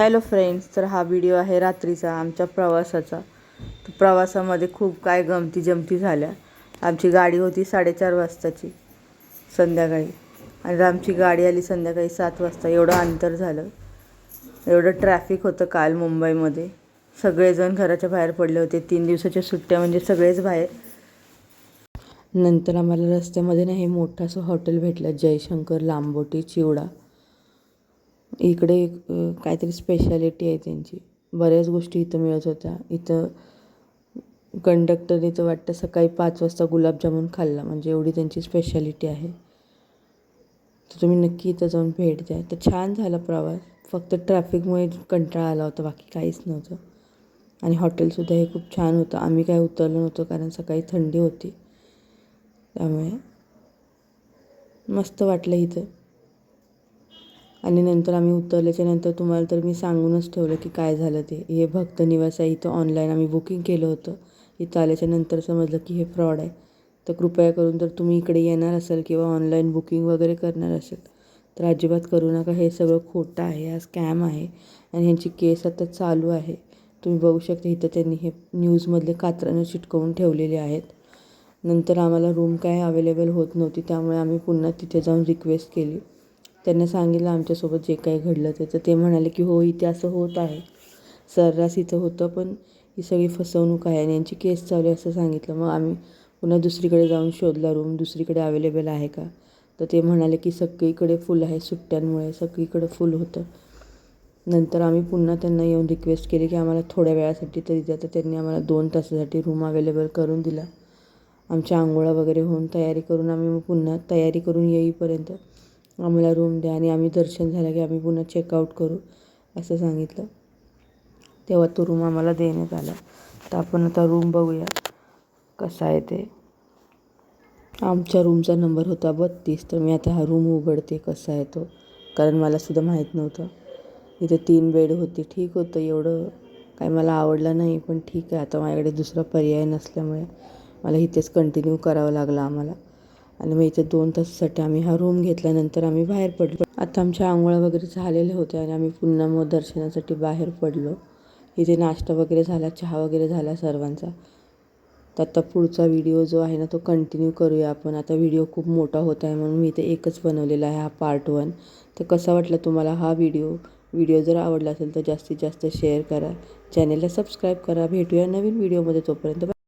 Hello friends तर हा video आहे रात्रीचा आमच्या प्रवासाचा. तर प्रवासामध्ये खूप काय गमती जमती झाल्या. आमची गाडी होती साडेचार वाजताची संध्याकाळी. आणि आमची गाडी आली संध्याकाळी सात वाजता. एवढं अंतर झालं. एवढं ट्रॅफिक होतं काल मुंबईमध्ये. सगळेजण घराच्या बाहेर पडले होते. तीन दिवसाच्या सुट्ट्या म्हणजे सगळेच बाहेर. नंतर आम्हाला रस्त्यामध्ये ना हे मोठं असं हॉटेल भेटलं. जयशंकर लांबोटी चिवडा. इकडे काहीतरी स्पेशालिटी आहे त्यांची. बऱ्याच गोष्टी इथं मिळत होत्या. इथं कंडक्टर इथं वाटतं सकाळी पाच वाजता गुलाबजामून खाल्ला. म्हणजे एवढी त्यांची स्पेशालिटी आहे. तर तुम्ही नक्की इथं जाऊन भेट द्या. तर छान झाला प्रवास. फक्त ट्रॅफिकमुळे कंटाळा आला होता. बाकी काहीच नव्हतं. आणि हॉटेलसुद्धा हे खूप छान होतं. आम्ही काय उतरलो नव्हतो कारण सकाळी थंडी होती. त्यामुळे मस्त वाटलं इथं. आणि नंतर आम्ही उतरल्याच्या नंतर तुम्हाला तर मी सांगूनच ठेवलं की काय झालं ते. हे भक्त निवास आहे इथं ऑनलाईन आम्ही बुकिंग केलं होतं. इथं आल्याच्यानंतर समजलं की हे फ्रॉड आहे. तर कृपया करून जर तुम्ही इकडे येणार असाल किंवा ऑनलाईन बुकिंग वगैरे करणार असेल तर अजिबात करू नका. हे सगळं खोटं आहे हा स्कॅम आहे आणि ह्यांची केस आता चालू आहे. तुम्ही बघू शकता इथं त्यांनी हे न्यूजमधले कात्रानं चिटकवून ठेवलेले आहेत. नंतर आम्हाला रूम काय अवेलेबल होत नव्हती त्यामुळे आम्ही पुन्हा तिथे जाऊन रिक्वेस्ट केली. त्यांना सांगितलं आमच्यासोबत जे काही घडलं ते तर ते म्हणाले की हो इथे असं होत आहे. सर्रास इथं होतं पण ही सगळी फसवणूक आहे आणि यांची केस चालू आहे असं सांगितलं. मग आम्ही पुन्हा दुसरीकडे जाऊन शोधला रूम दुसरीकडे अवेलेबल आहे का? तर ते म्हणाले की सगळीकडे फुल आहे सुट्ट्यांमुळे सगळीकडे फुल होतं. नंतर आम्ही पुन्हा त्यांना येऊन रिक्वेस्ट केली की आम्हाला थोड्या वेळासाठी तरी द्या. तर त्यांनी आम्हाला दोन तासासाठी रूम अवेलेबल करून दिला. आमच्या आंघोळा वगैरे होऊन तयारी करून आम्ही मग पुन्हा तयारी करून येईपर्यंत आम्हाला रूम द्या आणि आम्ही दर्शन झालं की आम्ही पुन्हा चेकआउट करू असं सांगितलं. तेव्हा तो रूम आम्हाला देण्यात आला. तर आपण आता रूम बघूया कसा आहे ते. आमच्या रूमचा नंबर होता बत्तीस. तर मी आता हा रूम उघडते कसा आहे तो. कारण मला सुद्धा माहीत नव्हतं. इथे तीन बेड होते. ठीक होतं एवढं. काय मला आवडलं नाही पण ठीक आहे. आता माझ्याकडे दुसरा पर्याय नसल्यामुळे मला इथेच कंटिन्यू करावं लागलं आम्हाला. आणि मग इथे दोन तासासाठी आम्ही हा रूम घेतल्यानंतर आम्ही बाहेर पडलो. आता आमच्या आंघोळ्या वगैरे झालेल्या होत्या आणि आम्ही पुन्हा मग दर्शनासाठी बाहेर पडलो. इथे नाश्ता वगैरे झाला चहा वगैरे झाला सर्वांचा. तर आता पुढचा व्हिडिओ जो आहे ना तो कंटिन्यू करूया आपण. आता व्हिडिओ खूप मोठा होत आहे म्हणून मी इथे एकच बनवलेला आहे हा पार्ट वन तर कसा वाटला तुम्हाला हा व्हिडिओ व्हिडिओ जर आवडला असेल तर जास्तीत जास्त शेअर करा. चॅनेलला सबस्क्राईब करा. भेटूया नवीन व्हिडिओमध्ये तोपर्यंत.